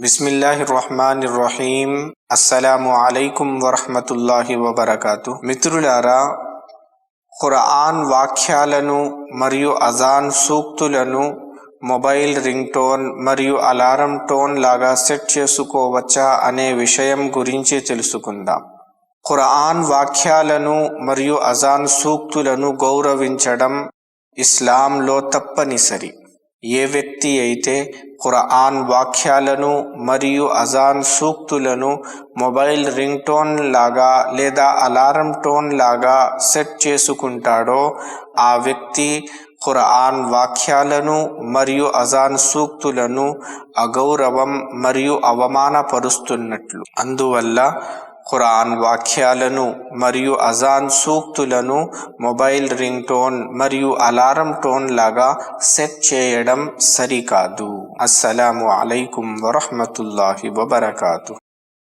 బిస్మిల్లాహి రహమాన్ రహీం అస్సలాము అలైకుం వరహమతుల్లాహి వబర్కాతు. మిత్రులారా ఖురాన్ వాక్యాలను మరియు అజాన్ సూక్తులను మొబైల్ రింగ్ టోన్ మరియు అలారం టోన్ లాగా సెట్ చేసుకోవచ్చా అనే విషయం గురించి తెలుసుకుందాం. ఖురాన్ వాక్యాలను మరియు అజాన్ సూక్తులను గౌరవించడం ఇస్లాంలో తప్పనిసరి. ఏ వ్యక్తి అయితే ఖురాన్ వాక్యాలను మరియు అజాన్ సూక్తులను మొబైల్ రింగ్ టోన్ లాగా లేదా అలారం టోన్ లాగా సెట్ చేసుకుంటాడో ఆ వ్యక్తి ఖురాన్ వాక్యాలను మరియు అజాన్ సూక్తులను అగౌరవం మరియు అవమానపరుస్తున్నట్లు. అందువల్ల ఖురాన్ వాక్యాలను మరియు అజాన్ సూక్తులను మొబైల్ రింగ్ టోన్ మరియు అలారం టోన్ లాగా సెట్ చేయడం సరికాదు. అస్సలాము అలైకుం వరహమతుల్లాహి వబర్కాతు.